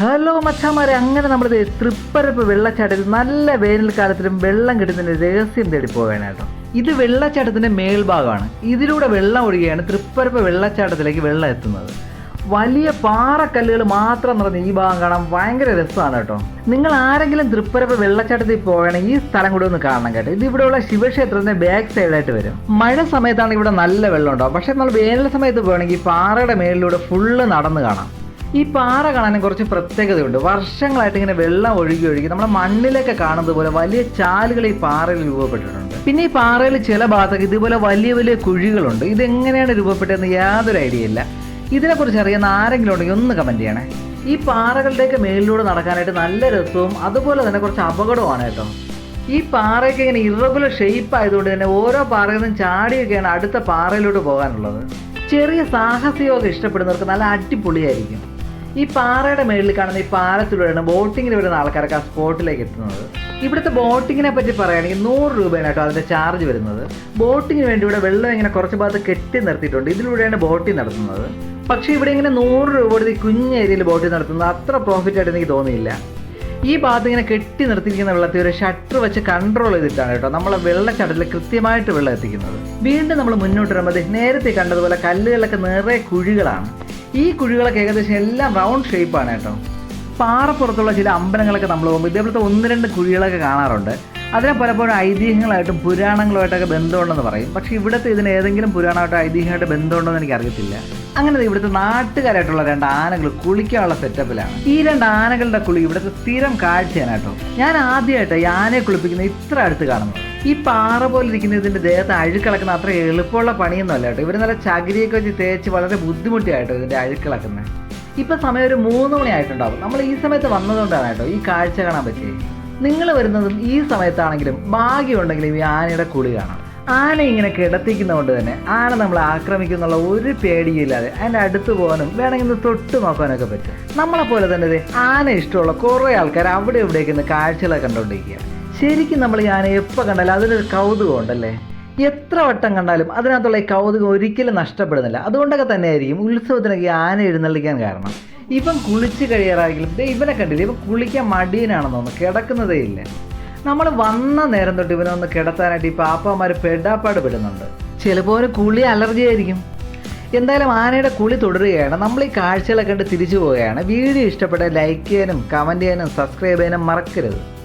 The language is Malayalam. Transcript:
ഹലോ മച്ചാമാരെ അങ്ങനെ നമ്മൾ തൃപ്പരപ്പ് വെള്ളച്ചാട്ടത്തിൽ നല്ല വേനൽക്കാലത്തിലും വെള്ളം കിട്ടുന്നതിന് രഹസ്യം തേടി പോവുകയാണ് കേട്ടോ. ഇത് വെള്ളച്ചാട്ടത്തിന്റെ മേൽഭാഗമാണ്. ഇതിലൂടെ വെള്ളം ഒഴുകിയാണ് തൃപ്പരപ്പ് വെള്ളച്ചാട്ടത്തിലേക്ക് വെള്ളം എത്തുന്നത്. വലിയ പാറക്കല്ലുകൾ മാത്രം നിറഞ്ഞ ഈ ഭാഗം കാണാൻ ഭയങ്കര രസമാണ് കേട്ടോ. നിങ്ങൾ ആരെങ്കിലും തൃപ്പരപ്പ് വെള്ളച്ചാട്ടത്തിൽ പോകണമെങ്കിൽ ഈ സ്ഥലം കൂടി ഒന്ന് കാണണം കേട്ടോ. ഇത് ഇവിടെയുള്ള ശിവക്ഷേത്രത്തിന്റെ ബാക്ക് സൈഡായിട്ട് വരും. മഴ സമയത്താണ് ഇവിടെ നല്ല വെള്ളം ഉണ്ടാവും പക്ഷെ നമ്മൾ വേനൽ സമയത്ത് പോകണമെങ്കിൽ പാറയുടെ മേളിലൂടെ ഫുള്ള് നടന്ന് കാണാം. ഈ പാറ കാണാനും കുറച്ച് പ്രത്യേകതയുണ്ട്. വർഷങ്ങളായിട്ട് ഇങ്ങനെ വെള്ളം ഒഴുകി ഒഴുകി നമ്മുടെ മണ്ണിലൊക്കെ കാണുന്നത് പോലെ വലിയ ചാലുകൾ ഈ പാറയിൽ രൂപപ്പെട്ടിട്ടുണ്ട്. പിന്നെ ഈ പാറയിൽ ചില ഭാഗത്തൊക്കെ ഇതുപോലെ വലിയ വലിയ കുഴികളുണ്ട്. ഇതെങ്ങനെയാണ് രൂപപ്പെട്ടതെന്ന് യാതൊരു ഐഡിയ ഇല്ല. ഇതിനെക്കുറിച്ച് അറിയുന്ന ആരെങ്കിലും ഉണ്ടെങ്കിൽ ഒന്ന് കമന്റ് ചെയ്യണേ. ഈ പാറകളുടെയൊക്കെ മേലിലൂടെ നടക്കാനായിട്ട് നല്ല രസവും അതുപോലെ തന്നെ കുറച്ച് അപകടവുമാണ് കേട്ടോ. ഈ പാറയൊക്കെ ഇങ്ങനെ ഇറഗുലർ ഷേപ്പ് ആയതുകൊണ്ട് തന്നെ ഓരോ നിന്നും ചാടിയൊക്കെയാണ് അടുത്ത പാറയിലോട്ട് പോകാനുള്ളത്. ചെറിയ സാഹസികമൊക്കെ ഇഷ്ടപ്പെടുന്നവർക്ക് നല്ല അടിപൊളിയായിരിക്കും. ഈ പാറയുടെ മേളിൽ കാണുന്ന ഈ പാലത്തിലൂടെയാണ് ബോട്ടിങ്ങിന് വരുന്ന ആൾക്കാരൊക്കെ ആ സ്പോട്ടിലേക്ക് എത്തുന്നത്. ഇവിടുത്തെ ബോട്ടിങ്ങിനെ പറ്റി പറയുകയാണെങ്കിൽ നൂറ് രൂപയാണ് കേട്ടോ അതിന്റെ ചാർജ് വരുന്നത്. ബോട്ടിങ്ങിന് വേണ്ടി ഇവിടെ വെള്ളം ഇങ്ങനെ കുറച്ച് ഭാഗത്ത് കെട്ടി നിർത്തിയിട്ടുണ്ട്. ഇതിലൂടെയാണ് ബോട്ടിംഗ് നടത്തുന്നത്. പക്ഷേ ഇവിടെ ഇങ്ങനെ നൂറ് രൂപ കൊടുത്ത് ഈ കുഞ്ഞ ഏരിയയിൽ ബോട്ടിംഗ് നടത്തുന്നത് അത്ര പ്രോഫിറ്റ് ആയിട്ട് എനിക്ക് തോന്നിയില്ല. ഈ ഭാഗത്ത് ഇങ്ങനെ കെട്ടി നിർത്തിയിരിക്കുന്ന വെള്ളത്തിൽ ഒരു ഷട്ടർ വെച്ച് കൺട്രോൾ ചെയ്തിട്ടാണ് കേട്ടോ നമ്മളെ വെള്ളച്ചാട്ടത്തിൽ കൃത്യമായിട്ട് വെള്ളം എത്തിക്കുന്നത്. വീണ്ടും നമ്മൾ മുന്നോട്ട് വരുമ്പോൾ നേരത്തെ കണ്ടതുപോലെ കല്ലുകളിലൊക്കെ നിറയെ കുഴികളാണ്. ഈ കുഴികളൊക്കെ ഏകദേശം എല്ലാം റൗണ്ട് ഷേപ്പാണ് കേട്ടോ. പാറപ്പുറത്തുള്ള ചില അമ്പലങ്ങളൊക്കെ നമ്മൾ പോകുമ്പോൾ ഇതേപോലത്തെ ഒന്ന് രണ്ട് കുഴികളൊക്കെ കാണാറുണ്ട്. അതിനെ പലപ്പോഴും ഐതിഹ്യങ്ങളായിട്ടും പുരാണങ്ങളുമായിട്ടൊക്കെ ബന്ധമുണ്ടെന്ന് പറയും. പക്ഷേ ഇവിടുത്തെ ഇതിന് ഏതെങ്കിലും പുരാണമായിട്ടോ ഐതിഹ്യമായിട്ട് ബന്ധമുണ്ടോ എന്ന് എനിക്ക് അറിയത്തില്ല അങ്ങനെ ഇവിടുത്തെ നാട്ടുകാരായിട്ടുള്ള രണ്ട് ആനകൾ കുളിക്കാനുള്ള സെറ്റപ്പിലാണ് ഈ രണ്ട് ആനകളുടെ കുളി ഇവിടുത്തെ സ്ഥിരം കാഴ്ചയാണ് കേട്ടോ. ഞാൻ ആദ്യമായിട്ട് ഈ ആനയെ കുളിപ്പിക്കുന്ന ഇത്ര അടുത്ത് കാണുന്നത്. ഈ പാറ പോലെ ഇരിക്കുന്ന ഇതിന്റെ ദേഹത്ത് അഴുക്കിളക്കുന്ന അത്ര എളുപ്പമുള്ള പണിയൊന്നും അല്ല കേട്ടോ. ഇവർ നല്ല ചകിരിയൊക്കെ വെച്ച് തേച്ച് വളരെ ബുദ്ധിമുട്ടിയായിട്ടോ ഇതിന്റെ അഴുക്കിളക്കുന്നത് ഇപ്പം സമയം ഒരു മൂന്ന് മണി ആയിട്ടുണ്ടാവും. നമ്മൾ ഈ സമയത്ത് വന്നതുകൊണ്ടാണ് കേട്ടോ ഈ കാഴ്ച കാണാൻ പറ്റിയത് നിങ്ങൾ വരുന്നതും ഈ സമയത്താണെങ്കിലും ഭാഗ്യമുണ്ടെങ്കിലും ഈ ആനയുടെ കുളി കാണാം. ആന ഇങ്ങനെ കിടത്തിക്കുന്നതുകൊണ്ട് തന്നെ ആന നമ്മളെ ആക്രമിക്കുന്നുള്ള ഒരു പേടിയില്ലാതെ അതിന്റെ അടുത്ത് പോകാനും വേണമെങ്കിൽ ഒന്ന് തൊട്ട് നോക്കാനൊക്കെ പറ്റും. നമ്മളെപ്പോലെ തന്നെ ആന ഇഷ്ടമുള്ള കുറേ ആൾക്കാർ അവിടെ ഇവിടേക്ക് ഇന്ന് കാഴ്ചകളൊക്കെ കണ്ടുകൊണ്ടിരിക്കുക ശരിക്കും നമ്മൾ ഞാൻ എപ്പോൾ കണ്ടാലും അതിനൊരു കൗതുകം ഉണ്ടല്ലേ എത്ര വട്ടം കണ്ടാലും അതിനകത്തുള്ള ഈ കൗതുകം ഒരിക്കലും നഷ്ടപ്പെടുന്നില്ല. അതുകൊണ്ടൊക്കെ തന്നെയായിരിക്കും ഉത്സവത്തിനൊക്കെ ആന എഴുന്നള്ളിക്കാൻ കാരണം. ഇവൻ കുളിച്ച് കഴിയാറായെങ്കിലും ഇവനെ കണ്ടില്ല? ഇവൻ കുളിക്കാൻ മടിയനാണെന്ന് കിടക്കുന്നതേ ഇല്ല. നമ്മൾ വന്ന നേരം തൊട്ട് ഇവനെ ഒന്ന് കിടത്താനായിട്ട് ഈ പാപ്പമാർ പെടാപ്പാട് പെടുന്നുണ്ട്. ചിലപ്പോൾ ഒരു കുളി അലർജി ആയിരിക്കും. എന്തായാലും ആനയുടെ കുളി തുടരുകയാണ്. നമ്മൾ ഈ കാഴ്ചകളെ കണ്ട് തിരിച്ചു പോവുകയാണ്. വീഡിയോ ഇഷ്ടപ്പെട്ട ലൈക്ക് ചെയ്യാനും കമന്റ് ചെയ്യാനും സബ്സ്ക്രൈബ് ചെയ്യാനും മറക്കരുത്.